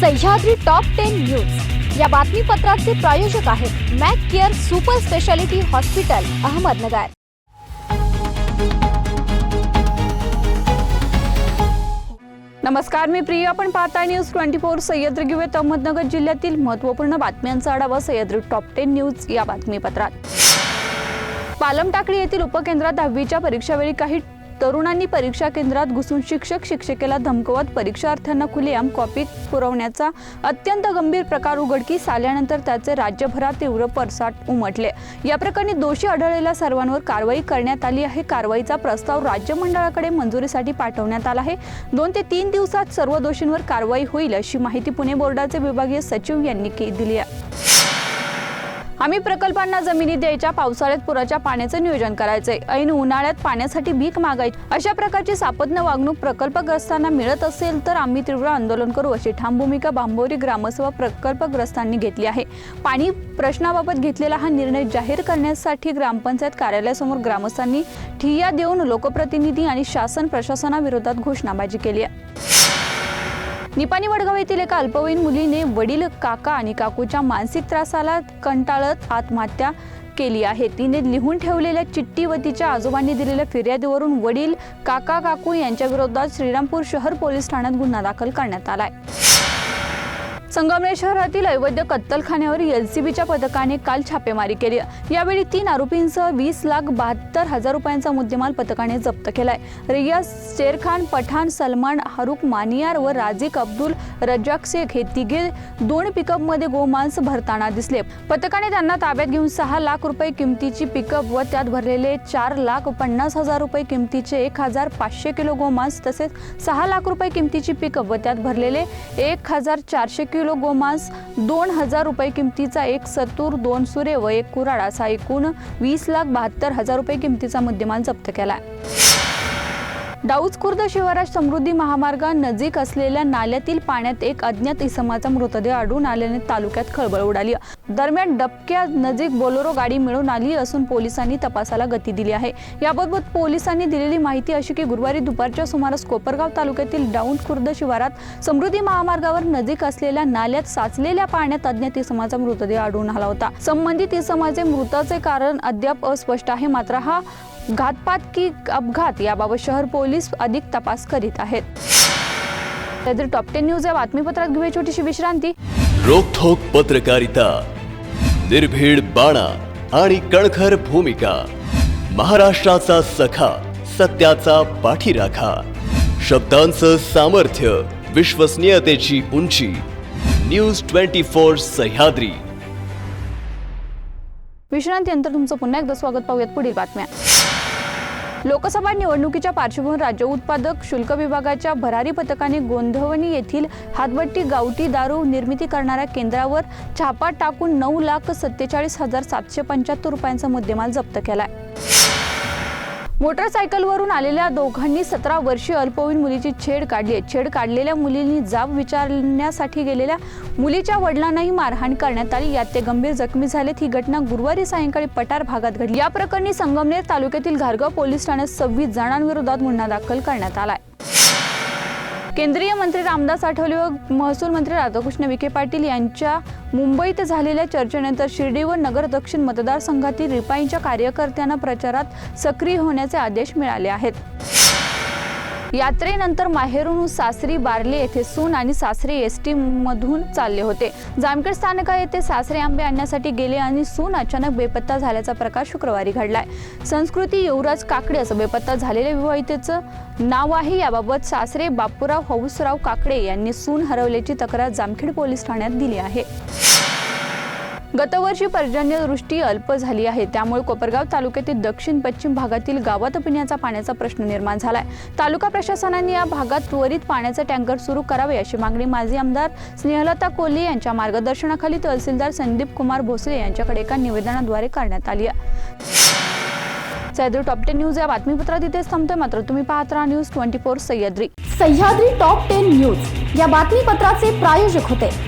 Sahyadri top ten news या बातमीपत्राचे प्रायोजक आहेत Mac care super speciality hospital Ahmednagar. नमस्कार मी प्रिया. आपण पाहताय न्यूज ट्वेंटी फोर सह्याद्री घेऊयात अहमदनगर जिल्ह्यातील महत्त्वपूर्ण बातम्यांचा आढावा सह्याद्री टॉप टेन न्यूज या बातमीपत्रात. पालम टाकळी येथील उपकेंद्रात दहावीच्या परीक्षावेळी काही तरुणांनी परीक्षा केंद्रात घुसून शिक्षक शिक्षिकेला धमकवत परीक्षार्थ्यांना खुलेआम कॉपी पुरवण्याचा अत्यंत गंभीर प्रकार उघडकीस आल्यानंतर त्याचे राज्यभरात तीव्र पडसाट उमटले. या प्रकरणी दोषी आढळलेल्या सर्वांवर कारवाई करण्यात आली आहे. कारवाईचा प्रस्ताव राज्य मंडळाकडे मंजुरीसाठी पाठवण्यात आला आहे. दोन ते तीन दिवसात सर्व दोषींवर कारवाई होईल अशी माहिती पुणे बोर्डाचे विभागीय सचिव यांनी के- दिली आहे. आम्ही प्रकल्पांना जमिनी द्यायच्या पावसाळ्यात पुराच्या पाण्याचं नियोजन करायचंय. ऐन उन्हाळ्यात पाण्यासाठी भीक मागायची. अशा प्रकारची सापत्न वागणूक प्रकल्पग्रस्तांना मिळत असेल तर आम्ही तीव्र आंदोलन करू अशी ठाम भूमिका बांबोरी ग्रामसभा प्रकल्पग्रस्तांनी घेतली आहे. पाणी प्रश्नाबाबत घेतलेला हा निर्णय जाहीर करण्यासाठी ग्रामपंचायत कार्यालयासमोर ग्रामस्थांनी ठिय्या देऊन लोकप्रतिनिधी आणि शासन प्रशासनाविरोधात घोषणाबाजी केली आहे. निपाणी वडगाव येथील एका अल्पवयीन मुलीने वडील काका आणि काकूच्या मानसिक त्रासाला कंटाळत आत्महत्या केली आहे. तिने लिहून ठेवलेल्या चिठ्ठी व तिच्या आजोबांनी दिलेल्या फिर्यादीवरून वडील काका काकू यांच्या विरोधात श्रीरामपूर शहर पोलीस ठाण्यात गुन्हा दाखल करण्यात आलाय. संगमनेर शहरातील अवैध कत्तलखान्यावर एलसीबीच्या पथकाने काल छापेमारी केली. यावेळी तीन आरोपींसह वीस लाख बहात्तर हजार रुपयांचा मुद्देमाल पथकाने जप्त केलाय. रियाज शेरखान पठाण सलमान हारुख मानियार व राजिक अब्दुल रजाक शेख हे तिघे दोन पिकअपमध्ये गोमांस भरताना दिसले. पथकाने त्यांना ताब्यात घेऊन सहा लाख रुपये किमतीची पिकअप व त्यात भरलेले चार लाख पन्नास हजार रुपये किमतीचे एक हजार पाचशे किलो गोमांस तसेच सहा लाख रुपये किमतीची पिकअप व त्यात भरलेले एक हजार चारशे किलो किलो गोमांस दोन हजार रुपये किमतीचा एक सतूर दोन सुरे व एक कुराड असा एकूण वीस लाख बहात्तर हजार रुपये किमतीचा मुद्देमाल जप्त केला दाऊदखुर्द शिवारात समृद्धी महामार्गानजीक असलेल्या नाल्यातील पाण्यात एक अज्ञात इसमाचा मृतदेह आढळून आल्याने तालुक्यात खळबळ उडाली. दरम्यान डबक्या नजीक बोलेरो गाडी मिळून आली असून पोलिसांनी तपासाला गती दिली आहे. याबाबत पोलिसांनी दिलेली माहिती अशी की गुरुवारी दुपारच्या सुमारास कोपरगाव तालुक्यातील डाऊन खुर्द शिवारात समृद्धी महामार्गावर नजीक असलेल्या नाल्यात साचलेल्या पाण्यात अज्ञात इसमाचा मृतदेह आढळून आला होता. संबंधित इसमाचे मृताचे कारण अद्याप अस्पष्ट आहे मात्र हा घातपात की अपघात याबाबत शहर पोलीस अधिक तपास करीत आहेत. टॉप टेन न्यूज या बातमीपत्रात घेऊया छोटीशी विश्रांती. रोखोक पत्रकारिता निर्भीड बाणा आणि कणखर भूमिका महाराष्ट्राचा सखा सत्याचा पाठीराखा शब्दांचं सामर्थ्य विश्वसनीयतेची उंची न्यूज ट्वेंटी फोर सह्याद्री. विश्रांतीनंतर तुमचं पुन्हा एकदा स्वागत पाहूयात पुढील बातम्या. लोकसभा निवडणुकीच्या पार्श्वभूमीवर राज्य उत्पादक शुल्क विभागाच्या भरारी पथकाने गोंधवणी येथील हातभट्टी गावठी दारू निर्मिती करणाऱ्या केंद्रावर छापा टाकून नऊ लाख सत्तेचाळीस हजार सातशे पंच्याहत्तर रुपयांचा मुद्देमाल जप्त केलाय. मोटरसायकलवरून आलेल्या दोघांनी सतरा वर्षीय अल्पवयीन मुलीची छेड काढली आहे. छेड काढलेल्या मुलींनी जाब विचारण्यासाठी गेलेल्या मुलीच्या वडिलांनाही मारहाण करण्यात आली. यात ते गंभीर जखमी झालेत. ही घटना गुरुवारी सायंकाळी पठार भागात घडली. या प्रकरणी संगमनेर तालुक्यातील घारगाव पोलीस ठाण्यात सव्वीस जणांविरोधात गुन्हा दाखल करण्यात आलाय. केंद्रीय मंत्री रामदास आठवले व महसूल मंत्री राधाकृष्ण विखे पाटील यांच्या मुंबईत झालेल्या चर्चेनंतर शिर्डी व नगर दक्षिण मतदारसंघातील रिपाईंच्या कार्यकर्त्यांना प्रचारात सक्रिय होण्याचे आदेश मिळाले आहेत. यात्रेनंतर माहेरून सासरी बार्ले येथे सून आणि सासरे एस टी मधून चालले होते. जामखेड स्थानका येथे सासरे आंबे आणण्यासाठी गेले आणि सून अचानक बेपत्ता झाल्याचा प्रकार शुक्रवारी घडलाय. संस्कृती युवराज काकडे असं बेपत्ता झालेल्या विवाहितेचं नाव आहे. याबाबत सासरे बापूराव हौसराव काकडे यांनी सून हरवल्याची तक्रार जामखेड पोलीस ठाण्यात दिली आहे. गतवर्षी पर्जन्यवृष्टी अल्प झाली आहे. त्यामुळे कोपरगाव तालुक्यातील दक्षिण पश्चिम भागातील गावात पिण्याचा पाण्याचा प्रश्न निर्माण झालाय. तालुका प्रशासनाने या भागात त्वरित पाण्याचे टँकर सुरू करावे अशी मागणी माजी आमदार स्नेहलता कोल्हे यांच्या मार्गदर्शनाखाली तहसीलदार संदीप कुमार भोसले यांच्याकडे एका निवेदनाद्वारे करण्यात आली आहे. सह्याद्री टॉप टेन न्यूज या बातमीपत्रात इथेच थांबते मात्र तुम्ही पाहत राहा news twenty four Sahyadri. Sahyadri top ten news. या बातमीपत्राचे प्रायोजक होते.